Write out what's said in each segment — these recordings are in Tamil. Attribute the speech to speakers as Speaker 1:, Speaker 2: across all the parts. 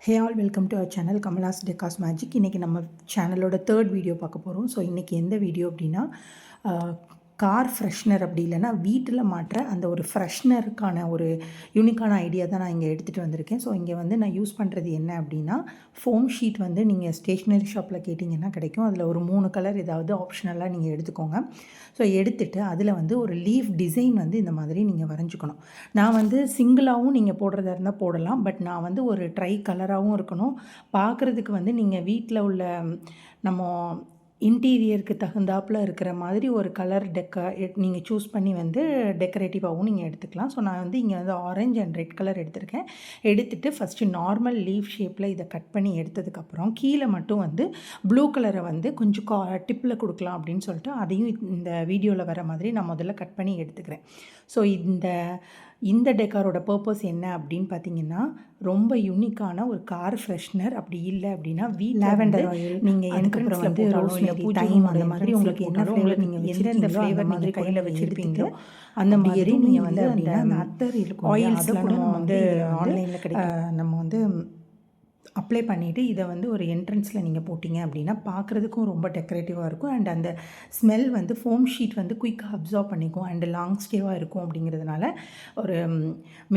Speaker 1: Hey all welcome to our channel Kamala's டெக்காஸ் magic இன்றைக்கி நம்ம சேனலோட தேர்ட் வீடியோ பார்க்க போகிறோம் ஸோ இன்றைக்கி எந்த வீடியோ அப்படின்னா கார் ஃப்ரெஷ்னர் அப்படி இல்லைன்னா வீட்டில் மாட்டுற அந்த ஒரு ஃப்ரெஷ்னருக்கான ஒரு யூனிக்கான ஐடியா தான் நான் இங்கே எடுத்துகிட்டு வந்திருக்கேன். ஸோ இங்கே வந்து நான் யூஸ் பண்ணுறது என்ன அப்படின்னா ஃபோம் ஷீட் வந்து நீங்கள் ஸ்டேஷ்னரி ஷாப்பில் கேட்டிங்கன்னா கிடைக்கும். அதில் ஒரு மூணு கலர் ஏதாவது ஆப்ஷனலாக நீங்கள் எடுத்துக்கோங்க. ஸோ எடுத்துகிட்டு அதில் வந்து ஒரு லீஃப் டிசைன் வந்து இந்த மாதிரி நீங்கள் வரைஞ்சிக்கணும். நான் வந்து சிங்கிளாகவும் நீங்கள் போடுறதா இருந்தால் போடலாம். பட் நான் வந்து ஒரு ட்ரை கலராகவும் இருக்கணும். பார்க்குறதுக்கு வந்து நீங்கள் வீட்டில் உள்ள நம்ம இன்டீரியருக்கு தகுந்தாப்பில் இருக்கிற மாதிரி ஒரு கலர் டெக்க நீங்கள் சூஸ் பண்ணி வந்து டெக்கரேட்டிவாகவும் நீங்கள் எடுத்துக்கலாம். ஸோ நான் வந்து இங்கே வந்து ஆரஞ்ச் அண்ட் ரெட் கலர் எடுத்திருக்கேன். எடுத்துகிட்டு ஃபஸ்ட்டு நார்மல் லீஃப் ஷேப்பில் இதை கட் பண்ணி எடுத்ததுக்கப்புறம் கீழே மட்டும் வந்து ப்ளூ கலரை வந்து கொஞ்சம் கா டிப்பில் கொடுக்கலாம் அப்படின்னு சொல்லிட்டு அதையும் இந்த வீடியோவில் வர மாதிரி நான் முதல்ல கட் பண்ணி எடுத்துக்கிறேன். ஸோ இந்த இந்த டெக்காரோட பர்பஸ் என்ன அப்படின்னு பார்த்தீங்கன்னா ரொம்ப யூனிக்கான ஒரு கார் ஃப்ரெஷ்னர் அப்படி இல்லை அப்படின்னா வீ லேவெண்டர் ஆயில் நீங்கள் என்ட்ரன்ஸில் வந்து ரோஸ்மேரி தைம் அந்த மாதிரி உங்களுக்கு என்ன ஃப்ளேவர் நீங்கள் எந்தெந்த ஃப்ளேவர் நீங்கள் கையில் வச்சுருப்பீங்களோ அந்த மாதிரி நீங்கள் வந்து அந்த அத்தர் இருக்கும் ஆயில்ஸில் நம்ம வந்து ஆன்லைனில் கிடைக்கும். நம்ம வந்து அப்ளை பண்ணிவிட்டு இதை வந்து ஒரு என்ட்ரன்ஸில் நீங்கள் போட்டிங்க அப்படின்னா பார்க்குறதுக்கும் ரொம்ப டெக்கரேட்டிவாக இருக்கும். அண்ட் அந்த ஸ்மெல் வந்து ஃபோம் ஷீட் வந்து குயிக்காக அப்சார்ப் பண்ணிக்கும். அண்ட் லாங் ஸ்டேவாக இருக்கும் அப்படிங்கிறதுனால ஒரு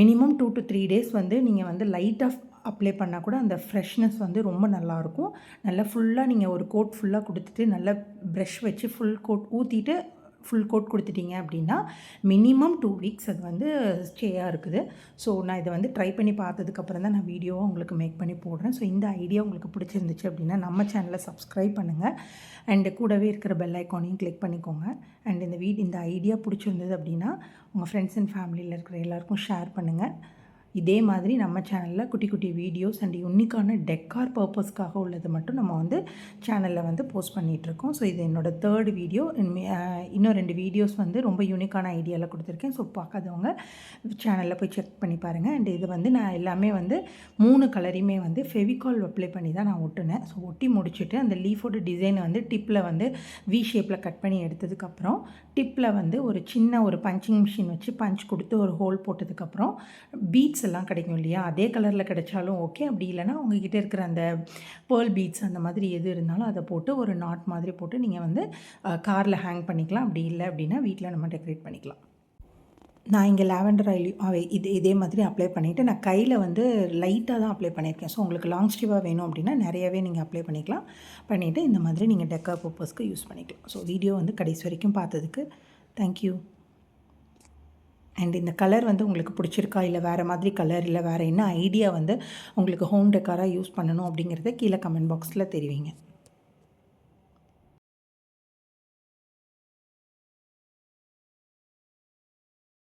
Speaker 1: minimum two to three days வந்து நீங்கள் வந்து லைட்டாக அப்ளை பண்ணால் கூட அந்த ஃப்ரெஷ்னஸ் வந்து ரொம்ப நல்லாயிருக்கும். நல்லா ஃபுல்லாக நீங்கள் ஒரு கோட் ஃபுல்லாக கொடுத்துட்டு நல்லா ப்ரெஷ் வச்சு ஃபுல் கோட் ஊற்றிட்டு ஃபுல் கோட் கொடுத்துட்டீங்க அப்படின்னா மினிமம் டூ வீக்ஸ் அது வந்து ஸ்டேயாக இருக்குது. ஸோ நான் இதை வந்து ட்ரை பண்ணி பார்த்ததுக்கப்புறம் தான் நான் வீடியோவை உங்களுக்கு மேக் பண்ணி போடுறேன். ஸோ இந்த ஐடியா உங்களுக்கு பிடிச்சிருந்துச்சு அப்படின்னா நம்ம சேனலை சப்ஸ்கிரைப் பண்ணுங்கள் அண்டு கூடவே இருக்கிற பெல் ஐக்கானையும் கிளிக் பண்ணிக்கோங்க. அண்ட் இந்த வீட் இந்த ஐடியா பிடிச்சிருந்தது அப்படின்னா உங்கள் ஃப்ரெண்ட்ஸ் அண்ட் ஃபேமிலியில் இருக்கிற எல்லாருக்கும் ஷேர் பண்ணுங்கள் இதே மாதிரி நம்ம சேனலில் குட்டி குட்டி வீடியோஸ் அண்ட் யூனிக்கான டெக்கார் பர்பஸ்க்காக உள்ளது மட்டும் நம்ம வந்து சேனலில் வந்து போஸ்ட் பண்ணிகிட்ருக்கோம் ஸோ இது என்னோடய தேர்ட் வீடியோ இன்னும் ரெண்டு வீடியோஸ் வந்து ரொம்ப யூனிக்கான ஐடியாவில் கொடுத்துருக்கேன். ஸோ பார்க்காதவங்க சேனலில் போய் செக் பண்ணி பாருங்கள் அண்ட் இது வந்து நான் எல்லாமே வந்து மூணு கலரையுமே வந்து ஃபெவிகால் அப்ளை பண்ணி தான் நான் ஒட்டினேன். ஸோ ஒட்டி முடிச்சுட்டு அந்த லீஃபோட டிசைனை வந்து டிப்பில் வந்து வி ஷேப்பில் கட் பண்ணி எடுத்ததுக்கப்புறம் டிப்பில் வந்து ஒரு சின்ன ஒரு பஞ்சிங் மிஷின் வச்சு பஞ்ச் கொடுத்து ஒரு ஹோல் போட்டதுக்கப்புறம் பீட்ஸ் பீட்ஸ் எல்லாம் கிடைக்கும் இல்லையா? அதே கலரில் கிடைச்சாலும் ஓகே அப்படி இல்லைனா உங்ககிட்ட இருக்கிற அந்த பேர்ல் பீட்ஸ் அந்த மாதிரி எது இருந்தாலும் அதை போட்டு ஒரு நாட் மாதிரி போட்டு நீங்கள் வந்து காரில் ஹேங் பண்ணிக்கலாம். அப்படி இல்லை அப்படின்னா வீட்டில் நம்ம டெக்கரேட் பண்ணிக்கலாம். நான் இங்கே லாவெண்டர் ஆயில் இது இதே மாதிரி அப்ளை பண்ணிவிட்டு நான் கையில் வந்து லைட்டாக தான் அப்ளை பண்ணியிருக்கேன். ஸோ உங்களுக்கு லாங் ஸ்டீவாக வேணும் அப்படின்னா நிறையவே நீங்கள் அப்ளை பண்ணிக்கலாம். பண்ணிவிட்டு இந்த மாதிரி நீங்கள் டெக்கா பர்பஸ்க்கு யூஸ் பண்ணிக்கலாம். ஸோ வீடியோ வந்து கடைசி வரைக்கும் பார்த்ததுக்கு தேங்க்யூ அண்ட் இந்த கலர் வந்து உங்களுக்கு பிடிச்சிருக்கா இல்லை வேறு மாதிரி கலர் இல்லை வேறு என்ன ஐடியா வந்து உங்களுக்கு ஹோம் டெக்காராக யூஸ் பண்ணணும் அப்படிங்கிறத கீழே கமெண்ட் பாக்ஸில் தெரிவிங்க.